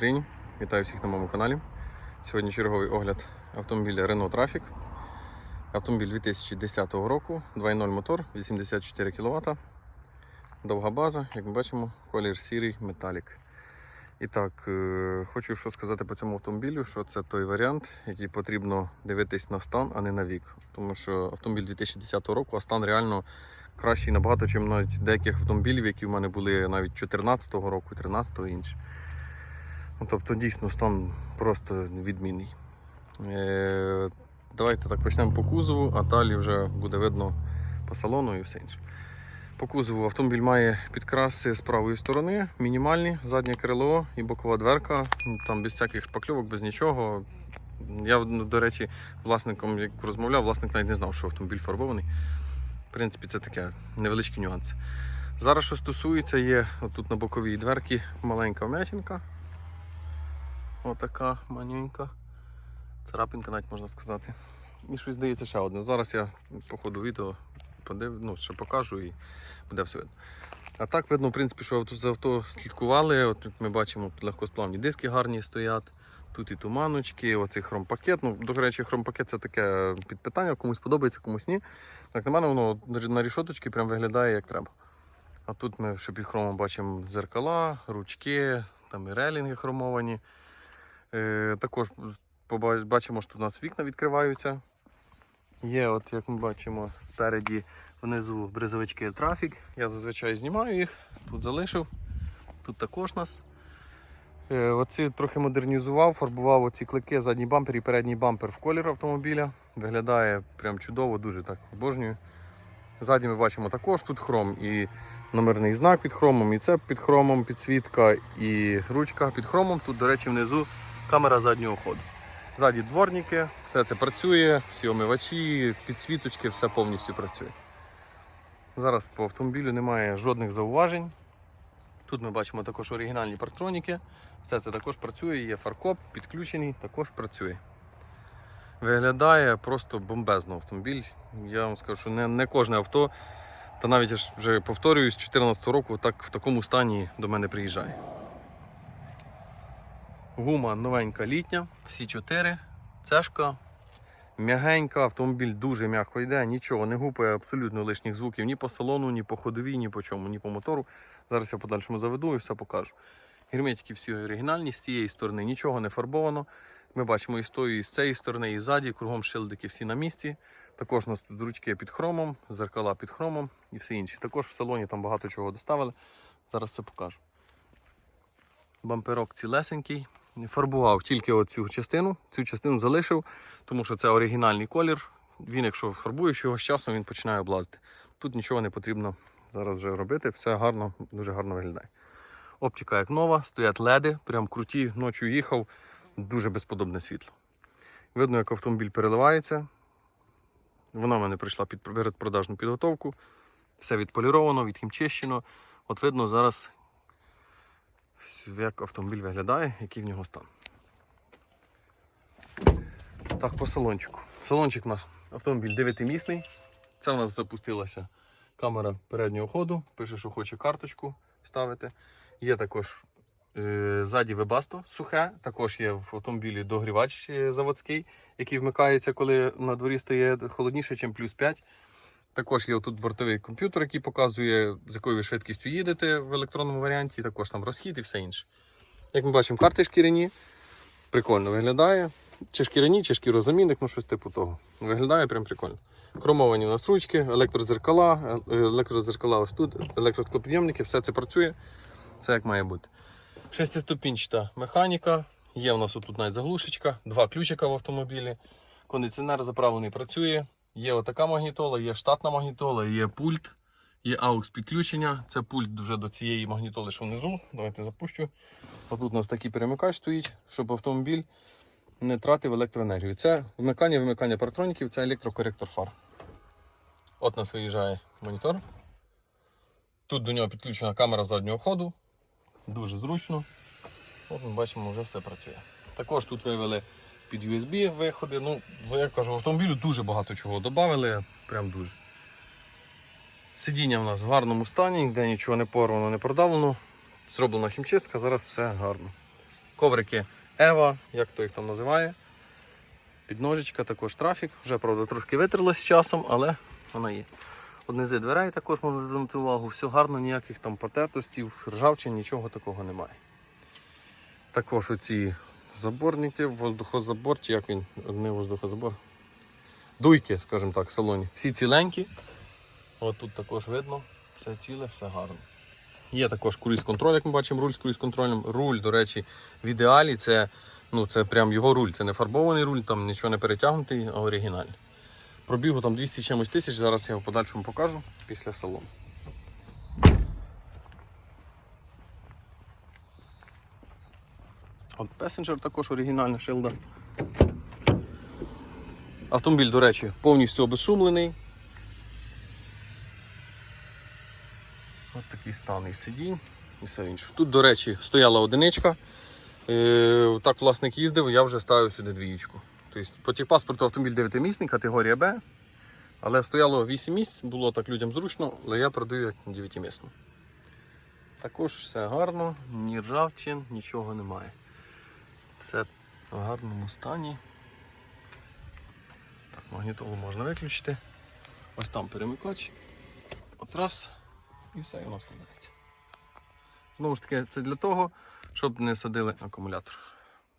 Україні! Вітаю всіх на моєму каналі. Сьогодні черговий огляд автомобіля Renault Trafic. Автомобіль 2010 року, 2.0 мотор, 84 кВт. Довга база, як ми бачимо, колір сірий металік. І так, е, хочу що сказати по цьому автомобілю, що це той варіант, який потрібно дивитись на стан, а не на вік. Тому що автомобіль 2010 року, а стан реально кращий набагато, ніж навіть деяких автомобілів, які в мене були навіть 2014 року, 2013 і інші. Ну, тобто дійсно стан просто відмінний. Е, давайте так почнемо по кузову, а далі вже буде видно по салону і все інше. По кузову автомобіль має підкраси з правої сторони, мінімальні, заднє крило і бокова дверка. Ну, Там без всяких шпакльовок, без нічого. Я, ну, до речі, власником як розмовляв, власник навіть не знав, що автомобіль фарбований. В принципі, це таке невеличкі нюанси. Зараз, що стосується, є отут на боковій дверці маленька вмятинка. Отака манюнька. Царапинка навіть можна сказати. І щось здається ще одне. Зараз я по ходу відео подив, ну, ще покажу і буде все видно. А так видно, в принципі, що авто, за авто слідкували. От тут ми бачимо легкосплавні диски гарні стоять. Тут і туманочки, оцей хромпакет. Ну, до речі, хромпакет це таке підпитання, комусь подобається, комусь ні. Так на мене воно на рішоточки прям виглядає як треба. А тут ми ще під хромом бачимо дзеркала, ручки, там і релінги хромовані. Е, також бачимо, що у нас вікна відкриваються. Є, от як ми бачимо, спереді внизу бризовички трафік. Я зазвичай знімаю їх, тут залишив. Тут також нас. Е, оці трохи модернізував, фарбував оці клики, задній бампер і передній бампер в колір автомобіля. Виглядає прям чудово, дуже так обожнюю. Ззаді ми бачимо також тут хром і номерний знак під хромом, і це під хромом, підсвітка, і ручка під хромом. Тут, до речі, внизу камера заднього ходу. Ззаді дворники, все це працює, всі омивачі, підсвіточки, все повністю працює. Зараз по автомобілю немає жодних зауважень. Тут ми бачимо також оригінальні парктроніки. Все це також працює, є фаркоп, підключений, також працює. Виглядає просто бомбезно автомобіль. Я вам скажу, що не, не кожне авто, та навіть я ж вже повторююсь, з 2014 року так, в такому стані до мене приїжджає. Гума новенька літня, всі чотири, цешка. М'ягенька, автомобіль дуже м'яко йде, нічого не гупає абсолютно лишніх звуків ні по салону, ні по ходовій, ні по чому, ні по мотору. Зараз я подальшому заведу і все покажу. Герметики всі оригінальні, з цієї сторони нічого не фарбовано. Ми бачимо і з тої, і з цієї сторони, і ззаді, кругом шилдики всі на місці. Також у нас тут ручки під хромом, зеркала під хромом і все інше. Також в салоні там багато чого доставили. Зараз це покажу. Бамперок цілесенький. Фарбував тільки оцю частину, цю частину залишив, тому що це оригінальний колір. Він, якщо фарбуєш його з часом, він починає облазити. Тут нічого не потрібно зараз вже робити, все гарно, дуже гарно виглядає. Оптика як нова, стоять леди, прям круті, ночі їхав, дуже безподобне світло. Видно, як автомобіль переливається. Вона в мене прийшла під передпродажну підготовку. Все відполіровано, відхімчищено. От видно зараз, як автомобіль виглядає, який в нього стан. Так, по салончику. Салончик у нас автомобіль 9-місний. Це у нас запустилася камера переднього ходу. Пише, що хоче карточку ставити. Є також е, ззаді вебасто сухе. Також є в автомобілі догрівач е, заводський, який вмикається, коли на дворі стає холодніше, ніж плюс 5. Також є тут бортовий комп'ютер, який показує, з якою ви швидкістю їдете в електронному варіанті, також там розхід і все інше. Як ми бачимо, карти шкіряні. Прикольно виглядає. Чи шкіряні, чи шкірозамінник, ну щось типу того. Виглядає прям прикольно. Хромовані у нас ручки, електрозеркала, е, електрозеркала ось тут, електроскопідйомники, все це працює. Все як має бути. Шестиступінчата механіка. Є у нас тут навіть заглушечка, два ключика в автомобілі. Кондиціонер заправлений працює. Є отака магнітола, є штатна магнітола, є пульт, є AUX підключення. Це пульт вже до цієї магнітоли, що внизу. Давайте запущу. Отут у нас такий перемикач стоїть, щоб автомобіль не тратив електроенергію. Це вмикання вимикання паратроніків, це електрокоректор фар. От нас виїжджає монітор. Тут до нього підключена камера заднього ходу. Дуже зручно. От ми бачимо, вже все працює. Також тут вивели під USB виходи. Ну, я кажу, в автомобілю дуже багато чого додали, прям дуже. Сидіння в нас в гарному стані, ніде нічого не порвано, не продавлено. Зроблена хімчистка, зараз все гарно. коврики Ева, як то їх там називає. Підножечка, також трафік. Вже, правда, трошки витерлось з часом, але вона є. От низи дверей також можна звернути увагу. Все гарно, ніяких там потертостів, ржавчин, нічого такого немає. Також оці заборники, воздухозабор, чи як він, не воздухозабор. Дуйки, скажімо так, в салоні. Всі ціленькі. От тут також видно, все ціле, все гарно. Є також круїз-контроль, як ми бачимо, руль з круїз-контролем. Руль, до речі, в ідеалі це, ну, це прям його руль. Це не фарбований руль, там нічого не перетягнутий, а оригінальний. Пробігу там 200 чимось тисяч, зараз я в подальшому покажу після салону. От Passenger також оригінальна шилда. Автомобіль, до речі, повністю обезшумлений. От такий стан і сидінь і все інше. Тут, до речі, стояла одиничка. Е, так власник їздив, я вже ставив сюди двієчку. Тобто, по техпаспорту автомобіль 9-місний, категорія Б. Але стояло 8 місць, було так людям зручно, але я продаю як 9-місну. Також все гарно, ні ржавчин, нічого немає. Все в гарному стані. Так, магнітолу можна виключити. Ось там перемикач. От раз. І все, і воно складається. Знову ж таки, це для того, щоб не садили акумулятор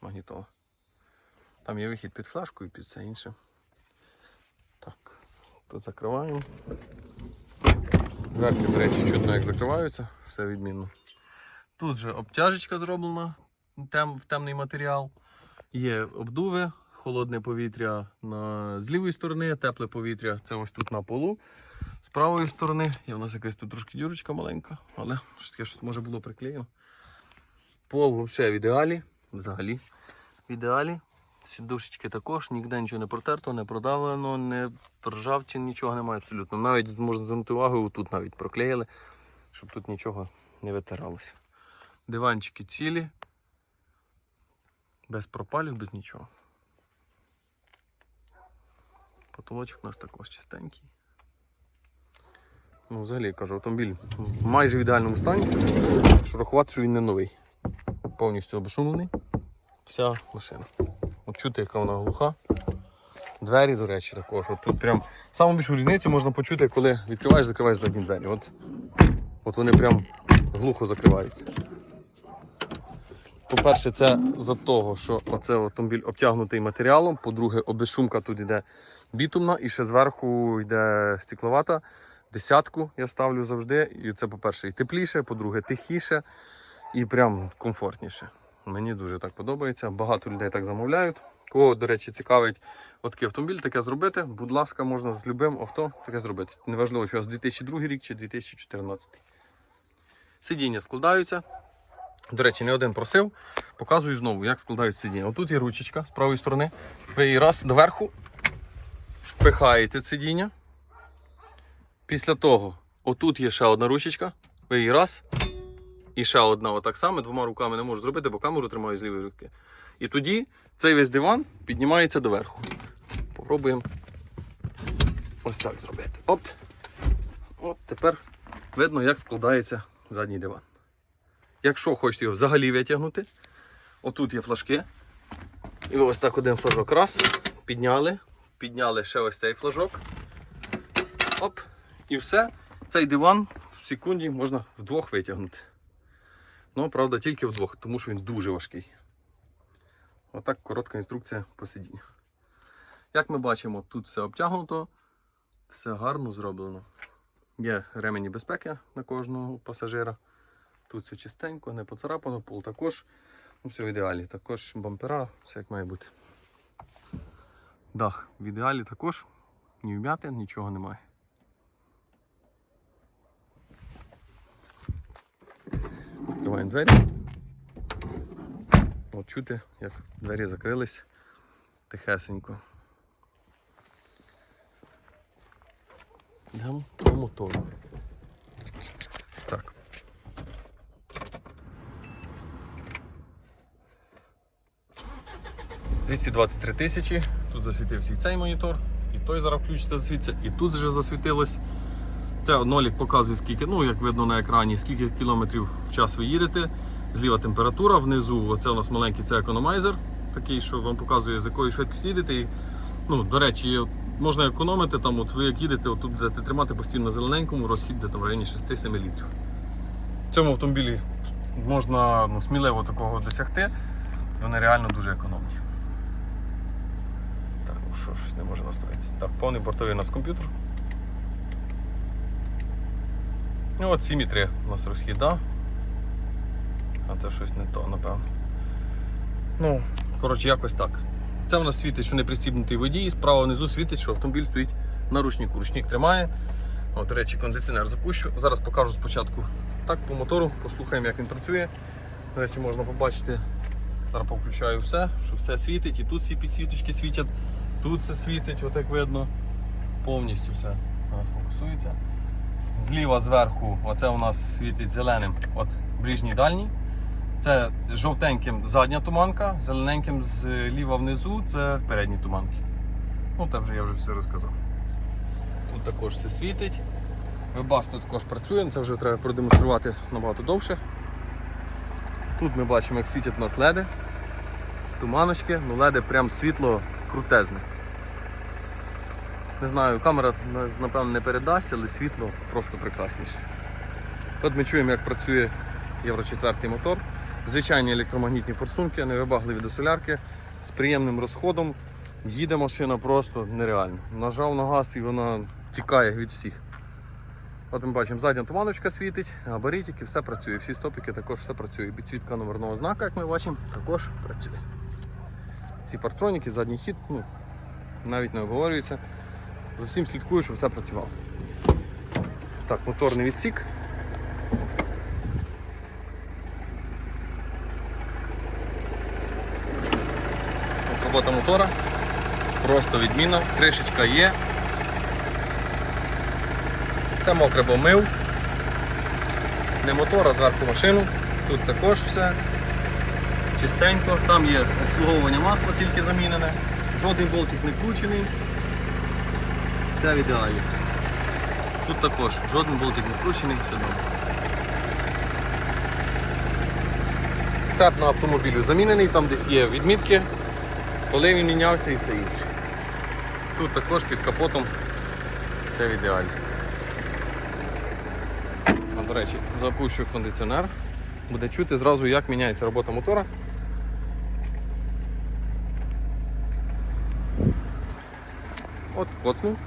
магнітола. Там є вихід під флешку і під все інше. Так, тут закриваємо. Дверки, до речі, чутно як закриваються, все відмінно. Тут же обтяжечка зроблена тем, в темний матеріал. Є обдуви, холодне повітря на, з лівої сторони, тепле повітря це ось тут на полу. З правої сторони є в нас якась тут трошки дюрочка маленька, але таке щось може було приклеєно. Пол ще в ідеалі, взагалі в ідеалі. Сідушечки також, ніде нічого не протерто, не продавлено, не ржавчин, нічого немає абсолютно. Навіть можна звернути увагу, тут навіть проклеїли, щоб тут нічого не витиралося. Диванчики цілі, без пропалів, без нічого. Потолочок у нас також чистенький. Ну, взагалі я кажу, автомобіль майже в ідеальному стані. Що рахувати, що він не новий. Повністю обешумлений. Вся машина. От чути, яка вона глуха. Двері, до речі, також. От тут прям саму більшу різницю можна почути, коли відкриваєш, закриваєш задні двері. От, от вони прям глухо закриваються. По-перше, це за того, що оце автомобіль обтягнутий матеріалом. По-друге, обезшумка тут йде бітумна і ще зверху йде стекловата. Десятку я ставлю завжди. І це, по-перше, і тепліше, по-друге, тихіше і прям комфортніше. Мені дуже так подобається. Багато людей так замовляють. Кого, до речі, цікавить отакий автомобіль, таке зробити. Будь ласка, можна з любим авто таке зробити. Неважливо, у вас 2002 рік чи 2014. Сидіння складаються. До речі, не один просив. Показую знову, як складають сидіння. Отут є ручечка з правої сторони. Ви її раз доверху впихаєте сидіння. Після того, отут є ще одна ручечка. Ви її раз. І ще одна отак само. Двома руками не можу зробити, бо камеру тримаю з лівої руки. І тоді цей весь диван піднімається доверху. Попробуємо ось так зробити. Оп! От тепер видно, як складається задній диван. Якщо хочете його взагалі витягнути, отут є флажки. І ось так один флажок раз, підняли, підняли ще ось цей флажок. Оп, і все. Цей диван в секунді можна вдвох витягнути. Ну, правда, тільки вдвох, тому що він дуже важкий. Отак коротка інструкція по сидінню. Як ми бачимо, тут все обтягнуто, все гарно зроблено. Є ремені безпеки на кожного пасажира. Тут все чистенько, не поцарапано, пол також. Ну, все в ідеалі. Також бампера, все як має бути. Дах в ідеалі також, ні вм'ятин, нічого немає. Закриваємо двері. От чути, як двері закрились тихесенько. Йдемо по мотору. «223 тисячі, тут засвітився і цей монітор, і той зараз включиться, засвітиться, і тут вже засвітилось. Це нолік показує, скільки, ну як видно на екрані, скільки кілометрів в час ви їдете. Зліва температура, внизу оце у нас маленький це економайзер, такий, що вам показує, з якою швидкістю їдете. І, ну, до речі, можна економити, там, от ви як їдете, отут будете тримати постійно на зелененькому, розхід де там в районі 6-7 літрів. В цьому автомобілі можна ну, сміливо такого досягти, вони реально дуже економні. Що, щось не може настроїтися. Так, повний бортовий у нас комп'ютер. Ну от 7,3 у нас розхід. А це щось не то, напевно. Ну, коротше, якось так. Це в нас світить, що не пристібнутий водій, справа внизу світить, що автомобіль стоїть на ручнику. Ручник тримає. От, до речі, кондиціонер запущу. Зараз покажу спочатку так по мотору, послухаємо, як він працює. До речі, можна побачити. Зараз повключаю все, що все світить. І тут всі підсвіточки світять, тут все світить, от як видно. Повністю все у нас фокусується. Зліва зверху, оце у нас світить зеленим от ближній дальній. Це жовтеньким задня туманка, зелененьким зліва внизу це передні туманки. Ну, це вже я вже все розказав. Тут також все світить. Вебасто також працює, це вже треба продемонструвати набагато довше. Тут ми бачимо, як світять у нас леди, туманочки, ну леди прям світло крутезне. Не знаю, камера напевно не передасть, але світло просто прекрасніше. От ми чуємо, як працює Євро 4 мотор. Звичайні електромагнітні форсунки, невибагливі до солярки з приємним розходом. Їде машина просто нереально. Нажав на газ і вона тікає від всіх. От ми бачимо, задня туманочка світить, габаритики, все працює. Всі стопики також все працює. Підсвітка номерного знака, як ми бачимо, також працює. Всі партроніки, задній хід, ну, навіть не обговорюється. За всім слідкую, щоб все працювало. Так, моторний відсік. От робота мотора. Просто відмінна. Кришечка є. Це мокре бо мив. Не мотор, а зверху машину. Тут також все чистенько. Там є обслуговування масла тільки замінене. Жодний болтик не включений. Все в ідеалі. Тут також жоден болтик не вкручений, все добре. Цеп на автомобілю замінений, там десь є відмітки, коли він мінявся і все інше. Тут також під капотом все в ідеалі. А, до речі, запущу кондиціонер. Буде чути зразу, як міняється робота мотора. От, коцнув,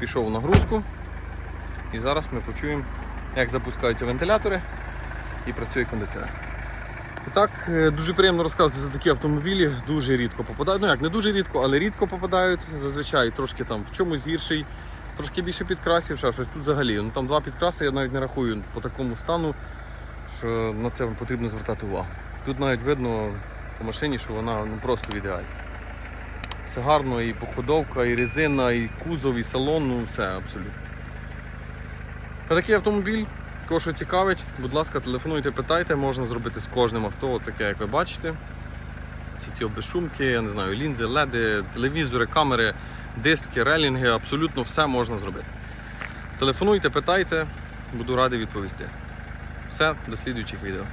пішов в нагрузку. І зараз ми почуємо, як запускаються вентилятори і працює кондиціонер. І так, е, дуже приємно розказувати за такі автомобілі, дуже рідко попадають. Ну як, не дуже рідко, але рідко попадають. Зазвичай трошки там в чомусь гірший, трошки більше підкрасів, ще щось тут взагалі. Ну там два підкраси я навіть не рахую по такому стану, що на це потрібно звертати увагу. Тут навіть видно по машині, що вона ну, просто в ідеалі. Все гарно, і походовка, і резина, і кузов, і салон, ну все абсолютно. Такий автомобіль, кого що цікавить, будь ласка, телефонуйте, питайте, можна зробити з кожним авто, таке, як ви бачите. Ці ці безшумки, я не знаю, лінзи, леди, телевізори, камери, диски, релінги, абсолютно все можна зробити. Телефонуйте, питайте, буду радий відповісти. Все, до слідуючих відео.